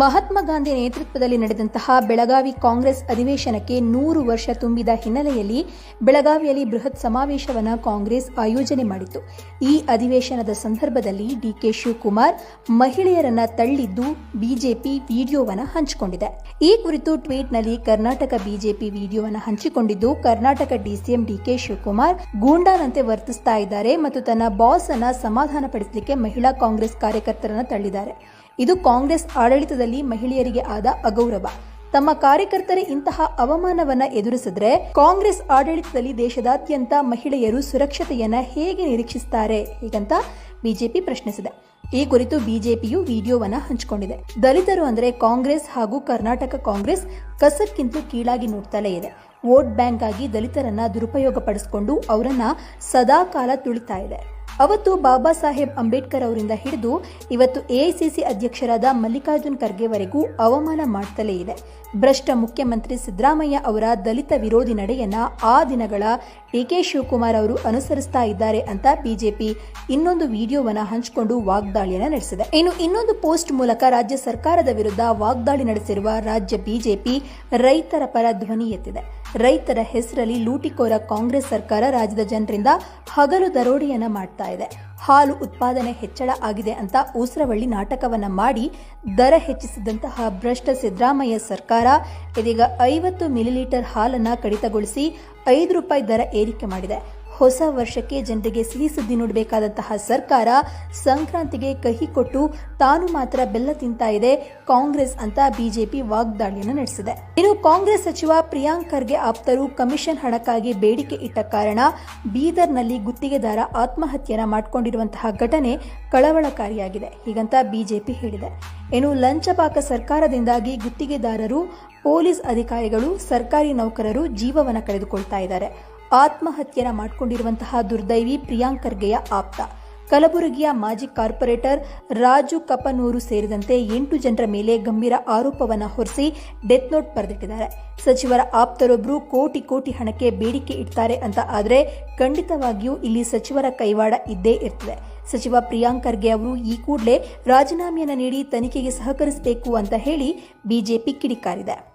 ಮಹಾತ್ಮ ಗಾಂಧಿ ನೇತೃತ್ವದಲ್ಲಿ ನಡೆದಂತಹ ಬೆಳಗಾವಿ ಕಾಂಗ್ರೆಸ್ ಅಧಿವೇಶನಕ್ಕೆ ನೂರು ವರ್ಷ ತುಂಬಿದ ಹಿನ್ನೆಲೆಯಲ್ಲಿ ಬೆಳಗಾವಿಯಲ್ಲಿ ಬೃಹತ್ ಸಮಾವೇಶವನ್ನು ಕಾಂಗ್ರೆಸ್ ಆಯೋಜನೆ ಮಾಡಿತ್ತು. ಈ ಅಧಿವೇಶನದ ಸಂದರ್ಭದಲ್ಲಿ ಡಿಕೆ ಶಿವಕುಮಾರ್ ಮಹಿಳೆಯರನ್ನ ತಳ್ಳಿದ್ದು ಬಿಜೆಪಿ ವಿಡಿಯೋವನ್ನು ಹಂಚಿಕೊಂಡಿದೆ. ಈ ಕುರಿತು ಟ್ವೀಟ್ನಲ್ಲಿ ಕರ್ನಾಟಕ ಬಿಜೆಪಿ ವಿಡಿಯೋವನ್ನು ಹಂಚಿಕೊಂಡಿದ್ದು, ಕರ್ನಾಟಕ ಡಿಸಿಎಂ ಡಿಕೆ ಶಿವಕುಮಾರ್ ಗೂಂಡಾನಂತೆ ವರ್ತಿಸ್ತಾ ಇದ್ದಾರೆ ಮತ್ತು ತನ್ನ ಬಾಸ್ ಅನ್ನ ಸಮಾಧಾನಪಡಿಸಲಿಕ್ಕೆ ಮಹಿಳಾ ಕಾಂಗ್ರೆಸ್ ಕಾರ್ಯಕರ್ತರನ್ನ ತಳ್ಳಿದ್ದಾರೆ. ಇದು ಕಾಂಗ್ರೆಸ್ ಆಡಳಿತದಲ್ಲಿ ಮಹಿಳೆಯರಿಗೆ ಆದ ಅಗೌರವ. ತಮ್ಮ ಕಾರ್ಯಕರ್ತರೇ ಇಂತಹ ಅವಮಾನವನ್ನ ಎದುರಿಸಿದ್ರೆ ಕಾಂಗ್ರೆಸ್ ಆಡಳಿತದಲ್ಲಿ ದೇಶದಾದ್ಯಂತ ಮಹಿಳೆಯರು ಸುರಕ್ಷತೆಯನ್ನ ಹೇಗೆ ನಿರೀಕ್ಷಿಸುತ್ತಾರೆ ಹೀಗಂತ ಬಿಜೆಪಿ ಪ್ರಶ್ನಿಸಿದೆ. ಈ ಕುರಿತು ಬಿಜೆಪಿಯು ವಿಡಿಯೋವನ್ನ ಹಂಚಿಕೊಂಡಿದೆ. ದಲಿತರು ಅಂದ್ರೆ ಕಾಂಗ್ರೆಸ್ ಹಾಗೂ ಕರ್ನಾಟಕ ಕಾಂಗ್ರೆಸ್ ಕಸಕ್ಕಿಂತ ಕೀಳಾಗಿ ನೋಡ್ತಲೇ ಇದೆ. ವೋಟ್ ಬ್ಯಾಂಕ್ ಆಗಿ ದಲಿತರನ್ನ ದುರುಪಯೋಗ ಪಡಿಸಿಕೊಂಡು ಅವರನ್ನ ಸದಾಕಾಲ ತುಳಿತಾ ಇದೆ. ಅವತ್ತು ಬಾಬಾ ಸಾಹೇಬ್ ಅಂಬೇಡ್ಕರ್ ಅವರಿಂದ ಹಿಡಿದು ಇವತ್ತು ಎಐಸಿಸಿ ಅಧ್ಯಕ್ಷರಾದ ಮಲ್ಲಿಕಾರ್ಜುನ್ ಖರ್ಗೆವರೆಗೂ ಅವಮಾನ ಮಾಡ್ತಲೇ ಇದೆ. ಭ್ರಷ್ಟ ಮುಖ್ಯಮಂತ್ರಿ ಸಿದ್ದರಾಮಯ್ಯ ಅವರ ದಲಿತ ವಿರೋಧಿ ನಡೆಯನ್ನ ಆ ದಿನಗಳ ಡಿಕೆ ಶಿವಕುಮಾರ್ ಅವರು ಅನುಸರಿಸ್ತಾ ಇದ್ದಾರೆ ಅಂತ ಬಿಜೆಪಿ ಇನ್ನೊಂದು ವಿಡಿಯೋವನ್ನು ಹಂಚಿಕೊಂಡು ವಾಗ್ದಾಳಿಯನ್ನು ನಡೆಸಿದೆ. ಇನ್ನು ಇನ್ನೊಂದು ಪೋಸ್ಟ್ ಮೂಲಕ ರಾಜ್ಯ ಸರ್ಕಾರದ ವಿರುದ್ಧ ವಾಗ್ದಾಳಿ ನಡೆಸಿರುವ ರಾಜ್ಯ ಬಿಜೆಪಿ ರೈತರ ಪರ ಧ್ವನಿ ಎತ್ತಿದೆ. ರೈತರ ಹೆಸರಲ್ಲಿ ಲೂಟಿಕೋರ ಕಾಂಗ್ರೆಸ್ ಸರ್ಕಾರ ರಾಜ್ಯದ ಜನರಿಂದ ಹಗಲು ದರೋಡೆಯನ್ನ ಮಾಡ್ತಾ ಇದೆ. ಹಾಲು ಉತ್ಪಾದನೆ ಹೆಚ್ಚಳ ಆಗಿದೆ ಅಂತ ಊಸರವಳ್ಳಿ ನಾಟಕವನ್ನ ಮಾಡಿ ದರ ಹೆಚ್ಚಿಸಿದಂತಹ ಭ್ರಷ್ಟ ಸಿದ್ದರಾಮಯ್ಯ ಸರ್ಕಾರ ಇದೀಗ ಐವತ್ತು ಮಿಲಿಲೀಟರ್ ಹಾಲನ್ನ ಕಡಿತಗೊಳಿಸಿ ಐದು ರೂಪಾಯಿ ದರ ಏರಿಕೆ ಮಾಡಿದೆ. ಹೊಸ ವರ್ಷಕ್ಕೆ ಜನರಿಗೆ ಸಿಹಿ ಸುದ್ದಿ ನೋಡಬೇಕಾದಂತಹ ಸರ್ಕಾರ ಸಂಕ್ರಾಂತಿಗೆ ಕಹಿ ಕೊಟ್ಟು ತಾನು ಮಾತ್ರ ಬೆಲ್ಲ ತಿಂತಾ ಇದೆ. ಕಾಂಗ್ರೆಸ್ ಅಂತ ಬಿಜೆಪಿ ವಾಗ್ದಾಳಿಯನ್ನು ನಡೆಸಿದೆ. ಇನ್ನು ಕಾಂಗ್ರೆಸ್ ಸಚಿವ ಪ್ರಿಯಾಂಕ್ ಖರ್ಗೆ ಆಪ್ತರು ಕಮಿಷನ್ ಹಣಕ್ಕಾಗಿ ಬೇಡಿಕೆ ಇಟ್ಟ ಕಾರಣ ಬೀದರ್ನಲ್ಲಿ ಗುತ್ತಿಗೆದಾರ ಆತ್ಮಹತ್ಯೆ ಮಾಡಿಕೊಂಡಿರುವಂತಹ ಘಟನೆ ಕಳವಳಕಾರಿಯಾಗಿದೆ. ಹೀಗಂತ ಬಿಜೆಪಿ ಹೇಳಿದೆ. ಇನ್ನು ಲಂಚಪಾಕ ಸರ್ಕಾರದಿಂದಾಗಿ ಗುತ್ತಿಗೆದಾರರು, ಪೊಲೀಸ್ ಅಧಿಕಾರಿಗಳು, ಸರ್ಕಾರಿ ನೌಕರರು ಜೀವವನ್ನು ಕಳೆದುಕೊಳ್ತಾ ಇದ್ದಾರೆ. ಆತ್ಮಹತ್ಯೆನ ಮಾಡಿಕೊಂಡಿರುವಂತಹ ದುರ್ದೈವಿ ಪ್ರಿಯಾಂಕ್ ಖರ್ಗೆಯ ಆಪ್ತ. ಕಲಬುರಗಿಯ ಮಾಜಿ ಕಾರ್ಪೊರೇಟರ್ ರಾಜು ಕಪನೂರು ಸೇರಿದಂತೆ ಎಂಟು ಜನರ ಮೇಲೆ ಗಂಭೀರ ಆರೋಪವನ್ನು ಹೊರಿಸಿ ಡೆತ್ ನೋಟ್ ಬರೆದಿಟ್ಟಿದ್ದಾರೆ. ಸಚಿವರ ಆಪ್ತರೊಬ್ಬರು ಕೋಟಿ ಕೋಟಿ ಹಣಕ್ಕೆ ಬೇಡಿಕೆ ಇಡ್ತಾರೆ ಅಂತ ಆದರೆ ಖಂಡಿತವಾಗಿಯೂ ಇಲ್ಲಿ ಸಚಿವರ ಕೈವಾಡ ಇದ್ದೇ ಇರ್ತದೆ. ಸಚಿವ ಪ್ರಿಯಾಂಕ್ ಖರ್ಗೆ ಅವರು ಈ ಕೂಡಲೇ ರಾಜೀನಾಮೆಯನ್ನು ನೀಡಿ ತನಿಖೆಗೆ ಸಹಕರಿಸಬೇಕು ಅಂತ ಹೇಳಿ ಬಿಜೆಪಿ ಕಿಡಿಕಾರಿದೆ.